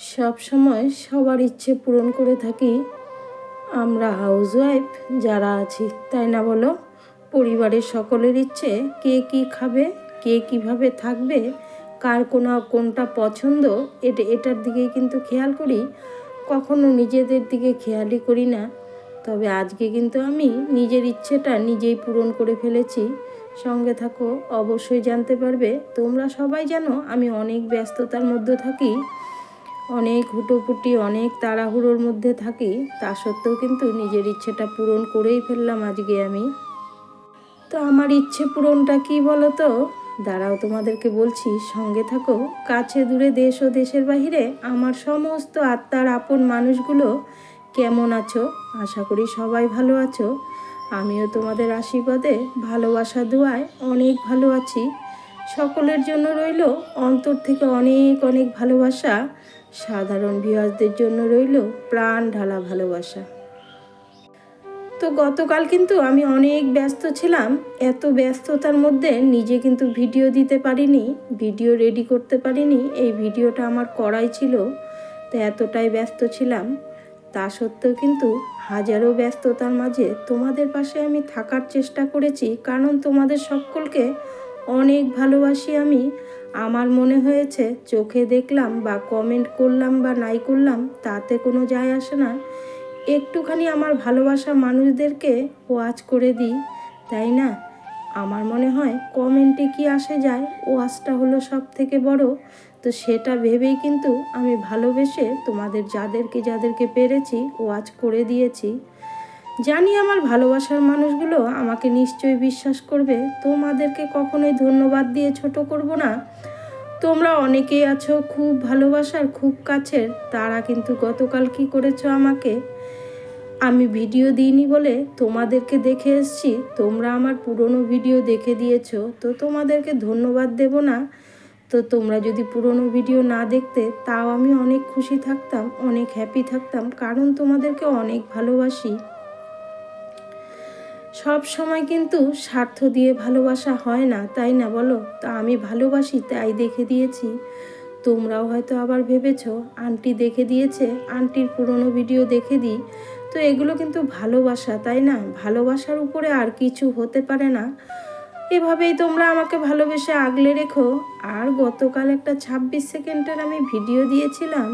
সব সময় সবার ইচ্ছে পূরণ করে থাকি। আমরা হাউসওয়াইফ যারা আছি, তাই না বলো? পরিবারের সকলের ইচ্ছে কে কি খাবে, কে কীভাবে থাকবে, কার কোনো কোনটা পছন্দ, এটা, এটার দিকেই কিন্তু খেয়াল করি। কখনো নিজেদের দিকে খেয়ালই করি না। তবে আজকে কিন্তু আমি নিজের ইচ্ছেটা নিজেই পূরণ করে ফেলেছি। সঙ্গে থাকো, অবশ্যই জানতে পারবে, তোমরা সবাই জানো আমি অনেক ব্যস্ততার মধ্যে থাকি। অনেক হুটোপুটি, অনেক তাড়াহুড়োর মধ্যে থাকি, তা সত্ত্বেও কিন্তু নিজের ইচ্ছেটা পূরণ করেই ফেললাম আজকে আমি। তো আমার ইচ্ছে পূরণটা কি বলো তো দাঁড়াও তোমাদেরকে বলছি, সঙ্গে থাকো। কাছে দূরে দেশ ও দেশের বাহিরে আমার সমস্ত আত্মার আপন মানুষগুলো কেমন আছো? আশা করি সবাই ভালো আছো। আমিও তোমাদের আশীর্বাদে, ভালোবাসা দোয়ায় অনেক ভালো আছি। সকলের জন্য রইল অন্তর থেকে অনেক অনেক ভালোবাসা। সাধারণ ভিউয়ার্সদের জন্য রইল প্রাণ ঢালা ভালোবাসা। তো গতকাল কিন্তু আমি অনেক ব্যস্ত ছিলাম, এত ব্যস্ততার মধ্যে নিজে কিন্তু ভিডিও দিতে পারিনি, ভিডিও রেডি করতে পারিনি, এই ভিডিওটা আমার করাই ছিল, তো এতটাই ব্যস্ত ছিলাম। তা সত্ত্বেও কিন্তু হাজারো ব্যস্ততার মাঝে তোমাদের পাশে আমি থাকার চেষ্টা করেছি, কারণ তোমাদের সকলকে অনেক ভালোবাসি আমি। আমার মনে হয়েছে চোখে দেখলাম বা কমেন্ট করলাম বা নাই করলাম, তাতে কোনো যায় আসে না। একটুখানি আমার ভালোবাসা মানুষদেরকে ওয়াচ করে দিই, তাই না? আমার মনে হয় কমেন্টে কি আসে যায় ওয়াচটা হলো সব থেকে বড়। তো সেটা ভেবেই কিন্তু আমি ভালোবেসে তোমাদের, যাদেরকে যাদেরকে পেরেছি ওয়াচ করে দিয়েছি। জানি আমার ভালোবাসার মানুষগুলো আমাকে নিশ্চয়ই বিশ্বাস করবে। তোমাদেরকে কখনোই ধন্যবাদ দিয়ে ছোট করব না। তোমরা অনেকেই আছো খুব ভালোবাসার, খুব কাছের। তারা কিন্তু গতকাল কি করেছ আমাকে? আমি ভিডিও দিইনি বলে তোমাদেরকে দেখে এসছি। তোমরা আমার পুরনো ভিডিও দেখে দিয়েছ। তো তোমাদেরকে ধন্যবাদ দেব না। তো তোমরা যদি পুরনো ভিডিও না দেখতে, তাও আমি অনেক খুশি থাকতাম, অনেক হ্যাপি থাকতাম। কারণ তোমাদেরকে অনেক ভালোবাসি। সব সময় কিন্তু স্বার্থ দিয়ে ভালোবাসা হয় না, তাই না বলো? তা আমি ভালোবাসি, তাই দেখে দিয়েছি। তোমরাও হয়তো আবার ভেবেছো, আন্টি দেখে দিয়েছে, আন্টির পুরনো ভিডিও দেখে দিই। তো এগুলো কিন্তু ভালোবাসা, তাই না? ভালোবাসার উপরে আর কিছু হতে পারে না। এভাবেই তোমরা আমাকে ভালোবেসে আগলে রেখো। আর গতকাল একটা ছাব্বিশ সেকেন্ডের আমি ভিডিও দিয়েছিলাম।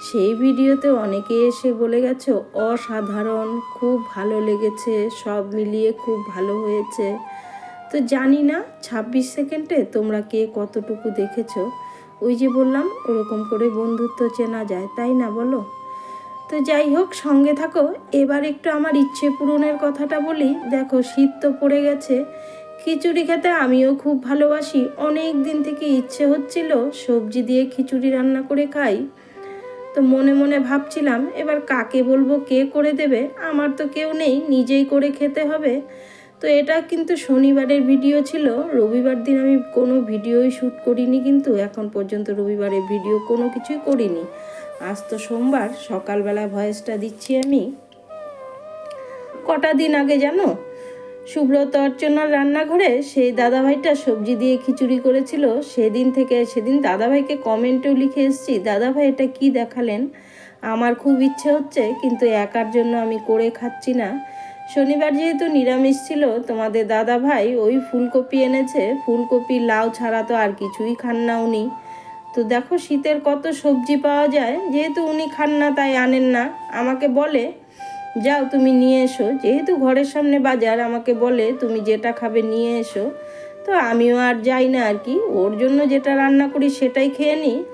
সেই ভিডিওতে অনেকে এসে বলে গেছো, অসাধারণ, খুব ভালো লেগেছে, সব মিলিয়ে খুব ভালো হয়েছে। তো জানি না, ছাব্বিশ সেকেন্ডে তোমরা কে কতটুকু দেখেছ? ওই যে বললাম, ওরকম করে বন্ধুত্ব চেনা যায়, তাই না বলো? তো যাই হোক, সঙ্গে থাকো। এবার একটু আমার ইচ্ছে পূরণের কথাটা বলি। দেখো, শীত তো পড়ে গেছে। খিচুড়ি খেতে আমিও খুব ভালোবাসি। অনেক দিন থেকে ইচ্ছে হচ্ছিল সবজি দিয়ে খিচুড়ি রান্না করে খাই। তো মনে মনে ভাবছিলাম, এবার কাকে বলব, কে করে দেবে? আমার তো কেউ নেই, নিজেই করে খেতে হবে। তো এটা কিন্তু শনিবারের ভিডিও ছিল। রবিবার দিন আমি কোনো ভিডিওই শ্যুট করিনি কিন্তু, এখন পর্যন্ত রবিবারের ভিডিও কোনো কিছুই করিনি। আজ তো সোমবার, সকালবেলা ভয়েসটা দিচ্ছি আমি। কটা দিন আগে জানো? সুব্রত অর্চনার রান্নাঘরে সেই দাদাভাইটা সবজি দিয়ে খিচুড়ি করেছিল। সেদিন থেকে সেদিন দাদাভাইকে কমেন্টেও লিখে এসেছি, দাদাভাই, এটা কি দেখালেন? আমার খুব ইচ্ছে হচ্ছে, কিন্তু একার জন্য আমি করে খাচ্ছি না। শনিবার যেহেতু নিরামিষ ছিল, তোমাদের দাদা ভাই ওই ফুলকপি এনেছে। ফুলকপি, লাউ ছাড়া তো আর কিছুই খান না উনি। তো দেখো শীতের কত সবজি পাওয়া যায়। যেহেতু উনি খান না, তাই আনেন না। আমাকে বলে যাও তুমি নিয়ে এসো। যেহেতু ঘরের সামনে বাজার, আমাকে বলে তুমি যেটা খাবে নিয়ে এসো। তো আমিও আর যাই না আর কি। ওর জন্য যেটা রান্না করি সেটাই খেয়ে নিই।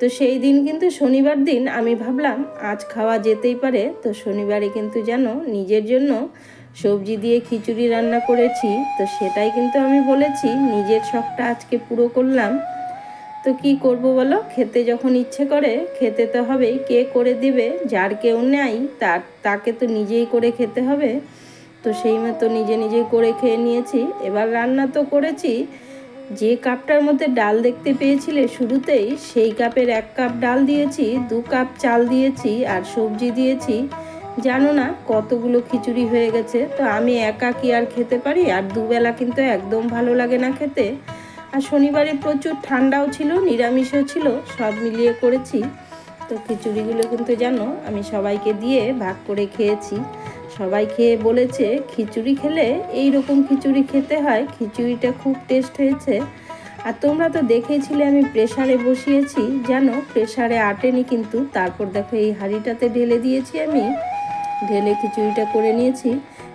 তো সেই দিন কিন্তু শনিবার দিন আমি ভাবলাম, আজ খাওয়া যেতেই পারে। তো শনিবারে কিন্তু যেন নিজের জন্য সবজি দিয়ে খিচুড়ি রান্না করেছি। তো সেটাই কিন্তু আমি বলেছি, নিজের শখটা আজকে পুরো করলাম। তো কি করব বলো? খেতে যখন ইচ্ছে করে, খেতে তো হবেই। কে করে দিবে? যার কেউ নেই, তার, তাকে তো নিজেই করে খেতে হবে। তো সেই মতো নিজে নিজেই করে খেয়ে নিয়েছি। এবার রান্না তো করেছি। যে কাপটার মধ্যে ডাল দেখতে পেয়েছিলে শুরুতেই, সেই কাপের এক কাপ ডাল দিয়েছি, দু কাপ চাল দিয়েছি আর সবজি দিয়েছি। জানো না, কতগুলো খিচুড়ি হয়ে গেছে। তো আমি একা কি আর খেতে পারি? আর দুবেলা কিন্তু একদম ভালো লাগে না খেতে। আর শনিবারে প্রচুর ঠান্ডাও ছিল, নিরামিষও ছিল, সব মিলিয়ে করেছি। তো খিচুড়িগুলো কিন্তু জানো, আমি সবাইকে দিয়ে ভাগ করে খেয়েছি। সবাই খেয়ে বলেছে, খিচুড়ি খেলে এই রকম খিচুড়ি খেতে হয়, খিচুড়িটা খুব টেস্ট হয়েছে। আর তোমরা তো দেখেছিলে আমি প্রেশারে বসিয়েছি, জানো প্রেশারে আটেনি কিন্তু। তারপর দেখো এই হাঁড়িটাতে ঢেলে দিয়েছি আমি। ঢেলে খিচুড়িটা করে নিয়েছি।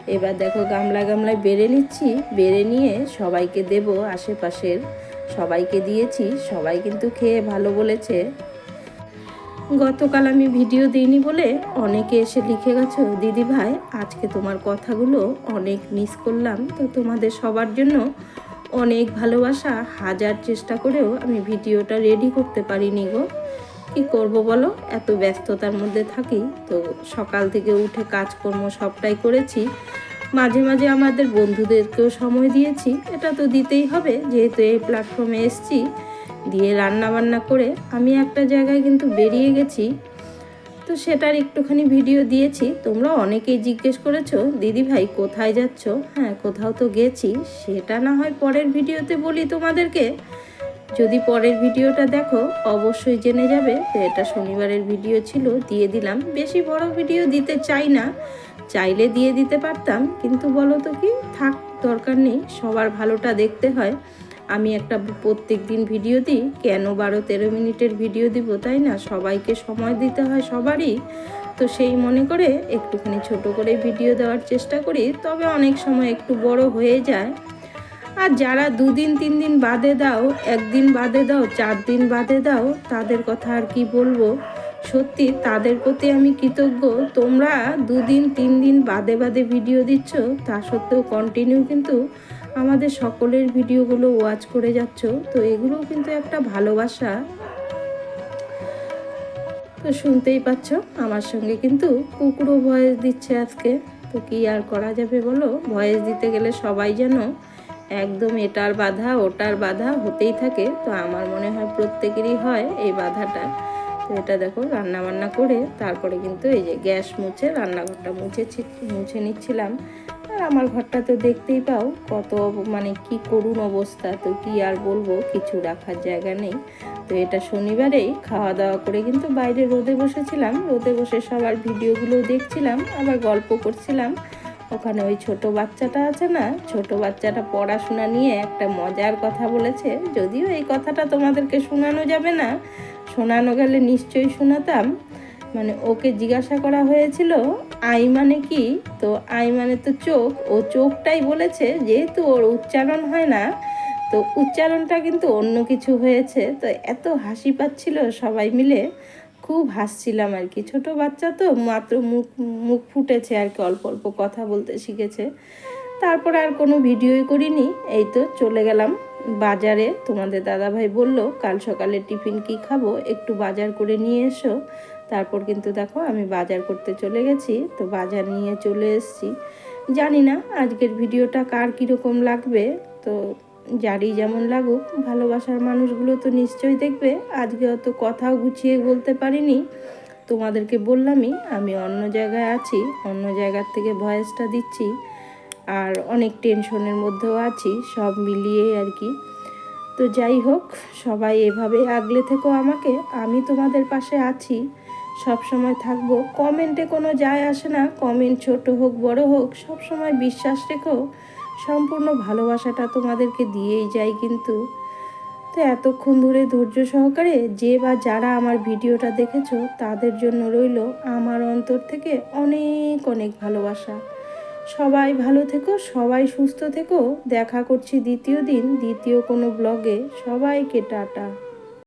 এবার দেখো গামলা গামলায় বেড়ে নিচ্ছি, বেড়ে নিয়ে সবাইকে দেব আশেপাশের। সবাইকে দিয়েছি, সবাই কিন্তু খেয়ে ভালো বলেছে। গতকাল আমি ভিডিও দিইনি বলে অনেকে এসে লিখে গেছো, দিদি ভাই, আজকে তোমার কথাগুলো অনেক মিস করলাম। তো তোমাদের সবার জন্য অনেক ভালোবাসা। হাজার চেষ্টা করেও আমি ভিডিওটা রেডি করতে পারিনি গো। কি করব বলো? এত ব্যস্ততার মধ্যে থাকি, তো সকাল থেকে উঠে কাজকর্ম সবটাই করেছি। মাঝে মাঝে আমাদের বন্ধুদেরকেও সময় দিয়েছি। এটা তো দিতেই হবে, যেহেতু এই প্ল্যাটফর্মে এসছি। দিয়ে রান্না বান্না করে আমি একটা জায়গায় কিন্তু বেরিয়ে গেছি। তো সেটার একটুখানি ভিডিও দিয়েছি। তোমরা অনেকেই জিজ্ঞেস করেছ, দিদি ভাই, কোথায় যাচ্ছ? হ্যাঁ কোথাও তো গেছি। সেটা না হয় পরের ভিডিওতে বলি তোমাদেরকে। যদি পরের ভিডিওটা দেখো, অবশ্যই জেনে যাবে তো এটা শনিবারের ভিডিও ছিল, দিয়ে দিলাম। বেশি বড় ভিডিও দিতে চাই না, চাইলে দিয়ে দিতে পারতাম, কিন্তু বলো তো কি, থাক, দরকার নেই, সবার ভালোটা দেখতে হয়। আমি একটা প্রত্যেক দিন ভিডিও দিই, কেন বারো তেরো মিনিটের ভিডিও দিব, তাই না? সবাইকে সময় দিতে হয় সবারই। তো সেই মনে করে একটুখানি ছোট করে ভিডিও দেওয়ার চেষ্টা করি, তবে অনেক সময় একটু বড় হয়ে যায়। আর যারা দুদিন তিন দিন বাদে দাও, একদিন বাদে দাও চার দিন বাদে দাও, তাদের কথা আর কি বলব? সত্যি, তাদের প্রতি আমি কৃতজ্ঞ। তোমরা দুদিন তিন দিন বাদে বাদে ভিডিও দিচ্ছ, তা সত্ত্বেও কন্টিনিউ কিন্তু আমাদের সকলের ভিডিওগুলো ওয়াচ করে যাচ্ছ। তো এগুলোও কিন্তু একটা ভালোবাসা। তো শুনতেই পাচ্ছ, আমার সঙ্গে কিন্তু কুকুরও ভয়েস দিচ্ছে আজকে। তো কি আর করা যাবে বলো? ভয়েস দিতে গেলে সবাই যেন একদম এটার বাধা, ওটার বাধা হতেই থাকে। তো আমার মনে হয় প্রত্যেকেরই হয় এই বাধাটা। তো এটা দেখো রান্না বান্না করে তারপরে কিন্তু এই যে গ্যাস মুছে, রান্নাঘরটা মুছে মুছে নিচ্ছিলাম। আর আমার ঘরটা তো দেখতেই পাও কত মানে কি করুণ অবস্থা। তো কি আর বলব, কিছু রাখার জায়গা নেই। তো এটা শনিবারেই খাওয়া দাওয়া করে কিন্তু বাইরে রোদে বসেছিলাম। রোদে বসে সবার ভিডিওগুলো দেখছিলাম, আবার গল্প করছিলাম। ওখানে ওই ছোট বাচ্চাটা আছে না, ছোট বাচ্চাটা পড়াশোনা নিয়ে একটা মজার কথা বলেছে। যদিও এই কথাটা তোমাদেরকে শোনানো যাবে না, শোনানো গেলে নিশ্চয়ই শোনাতাম। মানে ওকে জিজ্ঞাসা করা হয়েছিল, আই মানে কি? তো আই মানে তো চোখ, ও চোখটাই বলেছে, যেহেতু ওর উচ্চারণ হয় না, তো উচ্চারণটা কিন্তু অন্য কিছু হয়েছে। তো এত হাসি পাচ্ছিল সবাই মিলে। খুব হাসছিলাম আর কি। ছোট বাচ্চা তো, মাত্র মুখ মুখ ফুটেছে আর কি, অল্প অল্প কথা বলতে শিখেছে। তারপর আর কোনো ভিডিওই করিনি। এই তো চলে গেলাম বাজারে। তোমাদের দাদাভাই বলল, কাল সকালে টিফিন কি খাব? একটু বাজার করে নিয়ে এসো। তারপর কিন্তু দেখো, আমি বাজার করতে চলে গেছি। তো বাজার নিয়ে চলে এসেছি। জানি না আজকের ভিডিওটা কার কীরকম লাগবে। তো যারই যেমন লাগুক, ভালোবাসার মানুষগুলো তো নিশ্চয়ই দেখবে, আজকে অত কথাও গুছিয়ে বলতে পারিনি। তোমাদেরকে বললামই, আমি অন্য জায়গায় আছি, অন্য জায়গার থেকে ভয়েসটা দিচ্ছি, আর অনেক টেনশনের মধ্যেও আছি, সব মিলিয়ে আর কি। তো যাই হোক, সবাই এভাবে আগলে থেকো আমাকে, আমি তোমাদের পাশে আছি, সব সময় থাকব। কমেন্টে কোনো যায় আসে না, কমেন্ট ছোট হোক, বড় হোক, সব সময় বিশ্বাস রেখো। সম্পূর্ণ ভালোবাসাটা তোমাদেরকে দিয়েই যাই কিন্তু। তো এতক্ষণ ধরে ধৈর্য সহকারে যে বা যারা আমার ভিডিওটা দেখেছ, তাদের জন্য রইল আমার অন্তর থেকে অনেক অনেক ভালোবাসা। সবাই ভালো থেকো, সবাই সুস্থ থেকো। দেখা করছি দ্বিতীয় দিন, দ্বিতীয় কোনো ব্লগে সবাইকে টাটা।